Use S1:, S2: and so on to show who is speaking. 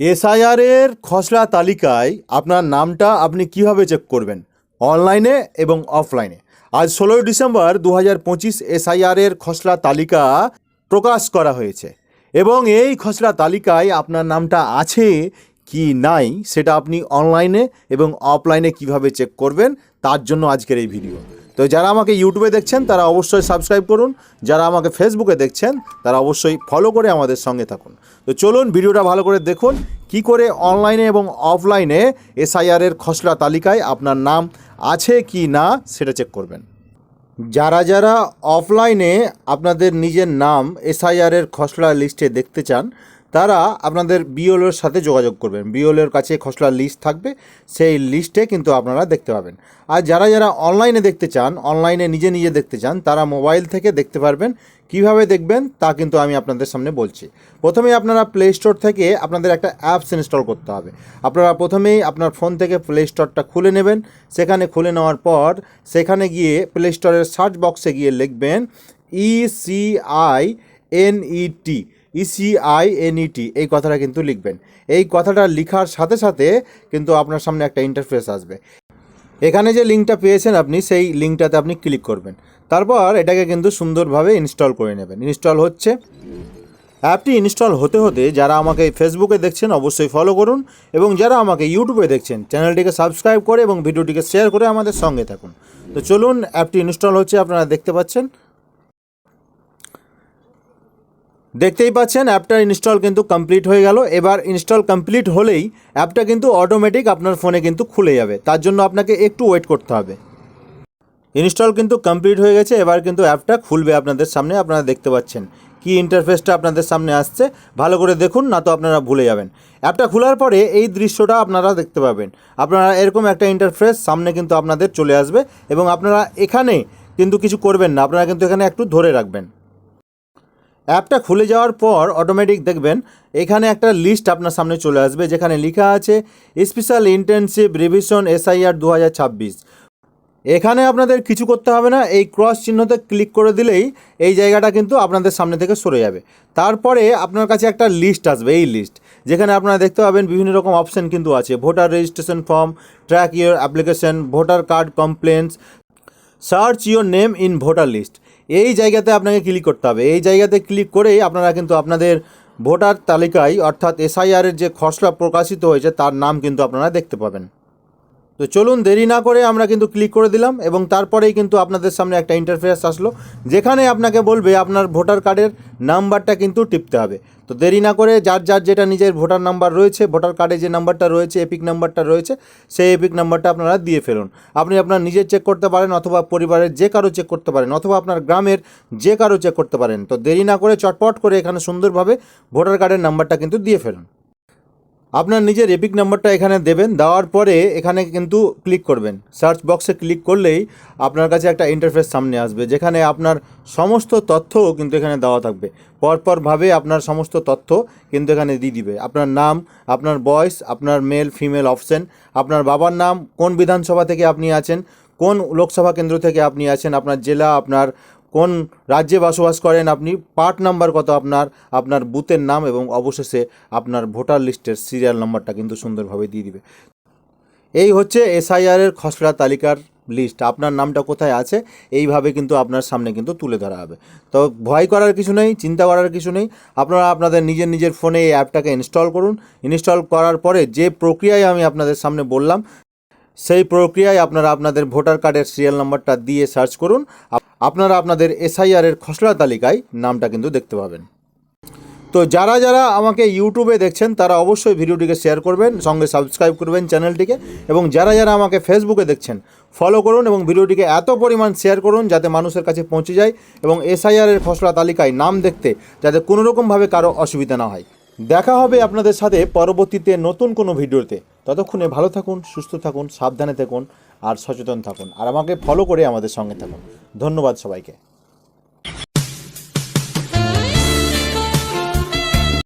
S1: এসআইআরের খসড়া তালিকায় আপনার নামটা আপনি কীভাবে চেক করবেন? অনলাইনে এবং অফলাইনে। আজ ষোলোই ডিসেম্বর দু হাজার পঁচিশ এসআইআরের খসড়া তালিকা প্রকাশ করা হয়েছে এবং এই খসড়া তালিকায় আপনার নামটা আছে কি নাই সেটা আপনি অনলাইনে এবং অফলাইনে কীভাবে চেক করবেন, তার জন্য আজকের এই ভিডিও। তো যারা আমাকে ইউটিউবে দেখছেন, তারা অবশ্যই সাবস্ক্রাইব করুন। যারা আমাকে ফেসবুকে দেখছেন, তারা অবশ্যই ফলো করে আমাদের সঙ্গে থাকুন। তো চলুন ভিডিওটা ভালো করে দেখুন, কি করে অনলাইনে এবং অফলাইনে এসআইআরের খসড়া তালিকায় আপনার নাম আছে কি না সেটা চেক করবেন। যারা যারা অফলাইনে আপনাদের নিজের নাম এসআইআরের খসড়া লিস্টে দেখতে চান তারা আপনাদের বিওলের সাথে যোগাযোগ করবেন। বিওলের কাছে খসড়া লিস্ট থাকবে। সেই লিস্টে কিন্তু আপনারা দেখতে পাবেন। আর যারা যারা অনলাইনে দেখতে চান অনলাইনে নিজে নিজে দেখতে চান, তারা মোবাইল থেকে দেখতে পারবেন। কীভাবে দেখবেন? তা কিন্তু আমি আপনাদের সামনে বলছি। প্রথমেই আপনারা প্লে স্টোর থেকে আপনাদের একটা অ্যাপস ইনস্টল করতে হবে। আপনারা প্রথমেই আপনার ফোন থেকে প্লে স্টোরটা খুলে নেবেন। সেখানে খুলে নেওয়ার পর সেখানে গিয়ে প্লে স্টোরের সার্চ বক্সে গিয়ে লিখবেন E ECI NET ECI NET E এই কথাটা কিন্তু লিখবেন। এই কথাটা লেখার সাথে সাথে কিন্তু আপনার সামনে একটা ইন্টারফেস আসবে। এখানে যে লিঙ্কটা পেয়েছেন আপনি, সেই লিঙ্কটাতে আপনি ক্লিক করবেন। তারপর এটাকে কিন্তু সুন্দরভাবে ইনস্টল করে নেবেন। ইনস্টল হচ্ছে, অ্যাপটি ইনস্টল হতে হতে যারা আমাকে ফেসবুকে দেখছেন অবশ্যই ফলো করুন এবং যারা আমাকে ইউটিউবে দেখছেন চ্যানেলটিকে সাবস্ক্রাইব করে এবং ভিডিওটিকে শেয়ার করে আমাদের সঙ্গে থাকুন। তো চলুন, অ্যাপটি ইনস্টল হচ্ছে, আপনারা দেখতে পাচ্ছেন। দেখতেই পাচ্ছেন, অ্যাপটা ইনস্টল কিন্তু কমপ্লিট হয়ে গেল। এবার ইনস্টল কমপ্লিট হলেই অ্যাপটা কিন্তু অটোমেটিক আপনার ফোনে কিন্তু খুলে যাবে। তার জন্য আপনাকে একটু ওয়েট করতে হবে। ইনস্টল কিন্তু কমপ্লিট হয়ে গেছে, এবার কিন্তু অ্যাপটা খুলবে আপনাদের সামনে। আপনারা দেখতে পাচ্ছেন কি ইন্টারফেসটা আপনাদের সামনে আসছে। ভালো করে দেখুন, না তো আপনারা ভুলে যাবেন। অ্যাপটা খোলার পরে এই দৃশ্যটা আপনারা দেখতে পাবেন। আপনারা এরকম একটা ইন্টারফেস সামনে কিন্তু আপনাদের চলে আসবে এবং আপনারা এখানে কিন্তু কিছু করবেন না। আপনারা কিন্তু এখানে একটু ধরে রাখবেন। অ্যাপটা খুলে যাওয়ার পর অটোমেটিক দেখবেন, এখানে একটা লিস্ট আপনার সামনে চলে আসবে, যেখানে লেখা আছে স্পেশাল ইন্টার্নশিপ রিভিশন এসআইআর দু হাজার ছাব্বিশ। এখানে আপনাদের কিছু করতে হবে না, এই ক্রস চিহ্নতে ক্লিক করে দিলেই এই জায়গাটা কিন্তু আপনাদের সামনে থেকে সরে যাবে। তারপরে আপনার কাছে একটা লিস্ট আসবে, এই লিস্ট যেখানে আপনারা দেখতে পাবেন বিভিন্ন রকম অপশন কিন্তু আছে voter registration form track your application voter card complaints search your name in voter list এই জায়গাতে আপনাকে ক্লিক করতে হবে। এই জায়গাতে ক্লিক করেই আপনারা কিন্তু আপনাদের ভোটার তালিকায় অর্থাৎ এসআইআরের যে খসড়া প্রকাশিত হয়েছে, তার নাম কিন্তু আপনারা দেখতে পাবেন। তো চলুন দেরি না করে আমরা কিন্তু ক্লিক করে দিলাম এবং তারপরেই কিন্তু আপনাদের সামনে একটা ইন্টারফেস আসলো, যেখানে আপনাকে বলবে আপনার ভোটার কার্ডের নাম্বারটা কিন্তু টিপতে হবে। তো দেরি না করে যার যার যেটা নিজের ভোটার নাম্বার রয়েছে ভোটার কার্ডে যে নাম্বারটা রয়েছে এপিক নাম্বারটা রয়েছে, সেই এপিক নাম্বারটা আপনারা দিয়ে ফেলুন। আপনি আপনার নিজের চেক করতে পারেন অথবা পরিবারের যে কারও চেক করতে পারেন অথবা আপনার গ্রামের যে কারও চেক করতে পারেন। তো দেরি না করে চটপট করে এখানে সুন্দরভাবে ভোটার কার্ডের নাম্বারটা কিন্তু দিয়ে ফেলুন। আপনার নিজের এপিক নাম্বারটা এখানে দেবেন, দেওয়ার পরে এখানে কিন্তু ক্লিক করবেন। সার্চ বক্সে ক্লিক করলেই আপনার কাছে একটা ইন্টারফেস সামনে আসবে, যেখানে আপনার সমস্ত তথ্য কিন্তু এখানে দেওয়া থাকবে। পরপরভাবে আপনার সমস্ত তথ্য কিন্তু এখানে দিয়ে দিবে। আপনার নাম, আপনার বয়স, আপনার মেল ফিমেল অপশন আপনার বাবার নাম, কোন বিধানসভা থেকে আপনি আছেন, কোন লোকসভা কেন্দ্র থেকে আপনি আছেন, আপনার জেলা, আপনার কোন রাজ্যে বসবাস করেন আপনি, পার্ট নাম্বার কত আপনার আপনার বুথের নাম এবং অবশেষে আপনার ভোটার লিস্টের সিরিয়াল নাম্বারটা কিন্তু সুন্দরভাবে দিয়ে দিবে। এই হচ্ছে এসআইআরের খসড়া তালিকার লিস্ট। আপনার নামটা কোথায় আছে, এইভাবে কিন্তু আপনার সামনে কিন্তু তুলে ধরা হবে। তো ভয় করার কিছু নেই, চিন্তা করার কিছু নেই। আপনারা আপনাদের নিজের নিজের ফোনে এই অ্যাপটাকে ইনস্টল করুন। ইনস্টল করার পরে যে প্রক্রিয়ায় আমি আপনাদের সামনে বললাম, সেই প্রক্রিয়ায় আপনারা আপনাদের ভোটার কার্ডের সিরিয়াল নাম্বারটা দিয়ে সার্চ করুন। আপনারা আপনাদের এসআইআরের খসড়া তালিকায় নামটা কিন্তু দেখতে পাবেন। তো যারা যারা আমাকে ইউটিউবে দেখছেন, তারা অবশ্যই ভিডিওটিকে শেয়ার করবেন, সঙ্গে সাবস্ক্রাইব করবেন চ্যানেলটিকে এবং যারা যারা আমাকে ফেসবুকে দেখছেন ফলো করুন এবং ভিডিওটিকে এত পরিমাণ শেয়ার করুন যাতে মানুষের কাছে পৌঁছে যায় এবং এসআইআরের খসড়া তালিকায় নাম দেখতে যাতে কোনো রকমভাবে কারও অসুবিধা না হয়। দেখা হবে আপনাদের সাথে পরবর্তীতে নতুন কোনো ভিডিওতে। ততক্ষণে ভালো থাকুন, সুস্থ থাকুন, সাবধানে থাকুন। আর সচেতন থাকুন। আর আমাকে ফলো করে আমাদের সঙ্গে থাকুন। ধন্যবাদ সবাইকে।